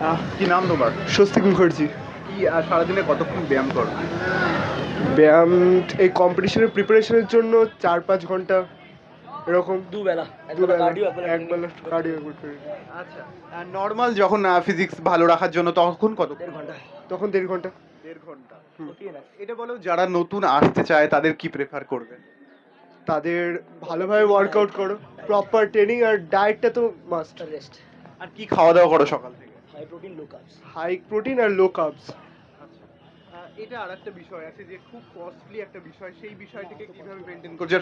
আহ, কি নাম তোমার? স্বস্তিক মুখার্জি। কি সারাদিনে কতক্ষণ ব্যায়াম করো? ব্যায়াম এই কম্পিটিশনের প্রিপারেশনের জন্য চার পাঁচ ঘণ্টা এরকম। দুবেলা দুবেলা একবেলা কার্ডিও আচ্ছা নর্মাল যখন ফিজিক্স ভালো রাখার জন্য তখন কত? দেড় ঘণ্টা। তখন দেড় ঘণ্টা। দেড় ঘণ্টা। এটা বলো যারা নতুন আসতে চায় তাদের কি প্রেফার করবে? তাদের ভালোভাবে ওয়ার্কআউট করো। প্রপার ট্রেনিং আর ডায়েটটা তো মাস্ট রেস্ট আর কি খাওয়া দাওয়া করো সকাল থেকে? High protein low carbs high protein আর লো কার্বস এটা আর একটা বিষয় আছে যে খুব কস্টলি একটা বিষয় সেই বিষয়টাকে কীভাবে মেনটেন করছে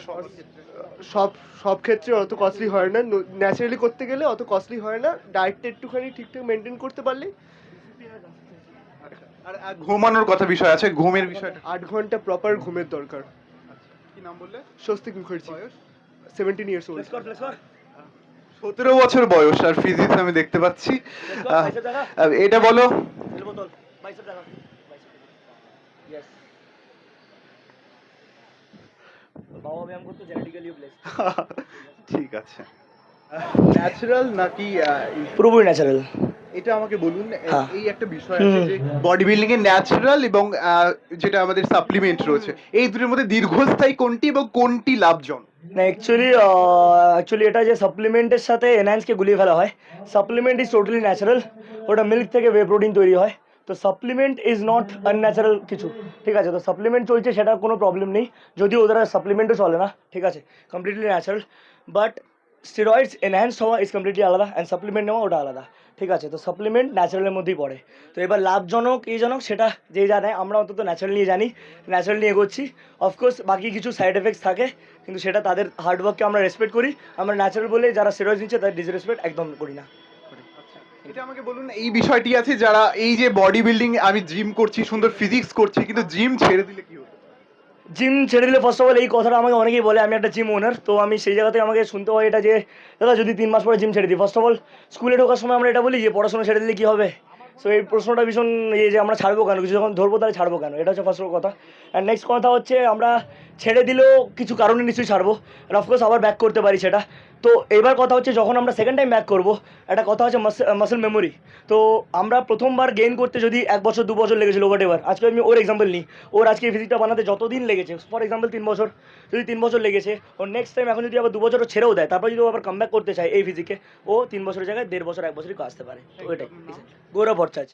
সব সব ক্ষেত্রে অত কস্টলি হয় না। ন্যাচারালি করতে গেলে অত কস্টলি হয় না। ডায়েটটা একটুখানি ঠিকঠাক মেনটেন করতে পারলে। আর আর ঘুমানোর কথা বিষয় আছে ঘুমের বিষয়টা? আট ঘণ্টা প্রপার ঘুমের দরকার। কি নাম বললে? Swastik Mukherjee. Seventeen years old flex কর ফ্লেক্স কর সতেরো বছর বয়স আর ফিজিক্স আমি দেখতে পাচ্ছি। এটা বলো। ঠিক আছে। ন্যাচারাল নাকি আহ, পুরোপুরি ন্যাচারাল এটা আমাকে বলুন হ্যাঁ। এই একটা বিষয় আছে যে বডি বিল্ডিং এর ন্যাচারাল এবং আহ, যেটা আমাদের সাপ্লিমেন্ট রয়েছে। এই দুটোর মধ্যে দীর্ঘস্থায়ী কোনটি এবং কোনটি লাভজনক? না অ্যাকচুয়ালি অ্যাকচুয়ালি এটা যে সাপ্লিমেন্টের সাথে এনহ্যান্সকে গুলিয়ে ফেলা হয় সাপ্লিমেন্ট ইজ টোটালি ন্যাচারাল ওটা মিল্ক থেকে ওয়ে প্রোটিন তৈরি হয়, তো সাপ্লিমেন্ট ইজ নট আনন্যাচারাল কিছু, ঠিক আছে? তো সাপ্লিমেন্ট চলছে সেটা কোনো প্রবলেম নেই, যদিও ওদের সাপ্লিমেন্টও চলে না, ঠিক আছে? Completely natural but steroids enhance হওয়া ইজ কমপ্লিটলি আলাদা অ্যান্ড সাপ্লিমেন্ট নেওয়া ওটা আলাদা। ঠিক আছে, তো সাপ্লিমেন্ট ন্যাচারালের মধ্যেই পড়ে। তো এবার লাভজনক এই জনক সেটা যে জানে, আমরা অন্তত ন্যাচারাল নিয়ে জানি ন্যাচারাল নিয়ে এগোচ্ছি। অফকোর্স বাকি কিছু সাইড এফেক্টস থাকে, কিন্তু সেটা তাদের হার্ডওয়ার্ককে আমরা রেসপেক্ট করি। আমরা ন্যাচারাল বলে যারা স্টেরয়েডস নিচ্ছে, তাদের ডিসরেসপেক্ট একদম করি না। এটা আমাকে বলুন, এই বিষয়টি আছে যারা এই যে বডি বিল্ডিং আমি জিম করছি, সুন্দর ফিজিক্স করছি, কিন্তু জিম ছেড়ে দিলে কি জিম ছেড়ে দিলে ফার্স্ট অফ অল এই কথাটা আমাকে অনেকেই বলে, আমি একটা জিম ওনার তো আমি সেই জায়গাতে আমাকে শুনতে হয় এটা যে, দাদা যদি তিন মাস পরে জিম ছেড়ে দিই ফার্স্ট অফ অল স্কুলে ঢোকার সময় আমরা এটা বলি যে, পড়াশোনা ছেড়ে দিলে কী হবে? সো এই প্রশ্নটা ভীষণ ইয়ে যে, আমরা ছাড়বো কেন? কিছু যখন ধরবো তাহলে ছাড়বো কেন? এটা হচ্ছে ফার্স্ট কথা। অ্যান্ড নেক্সট কথা হচ্ছে, আমরা ছেড়ে দিলেও কিছু কারণে নিশ্চয়ই ছাড়বো। আর অফকোর্স আবার ব্যাক করতে পারি সেটা। তো এবার কথা হচ্ছে যখন আমরা সেকেন্ড টাইম ব্যাক করব একটা কথা হচ্ছে মাসেল মেমোরি তো আমরা প্রথমবার গেইন করতে যদি এক বছর দু বছর লেগেছিল হোয়াট এভার আজকে আমি ওর এক্সাম্পল নিই। ওর আজকে এই ফিজিকটা বানাতে যতদিন লেগেছে ফর এক্সাম্পল তিন বছর যদি তিন বছর লেগেছে ওর নেক্সট টাইম এখন যদি আবার দু বছরও ছেড়েও দেয় তারপর যদি ও আবার কাম করতে চায় এই ফিজিকে ও তিন বছরের জায়গায় দেড় বছর এক বছরই আসতে পারে। তো ওইটাই গৌরব ভট্টাচার্য।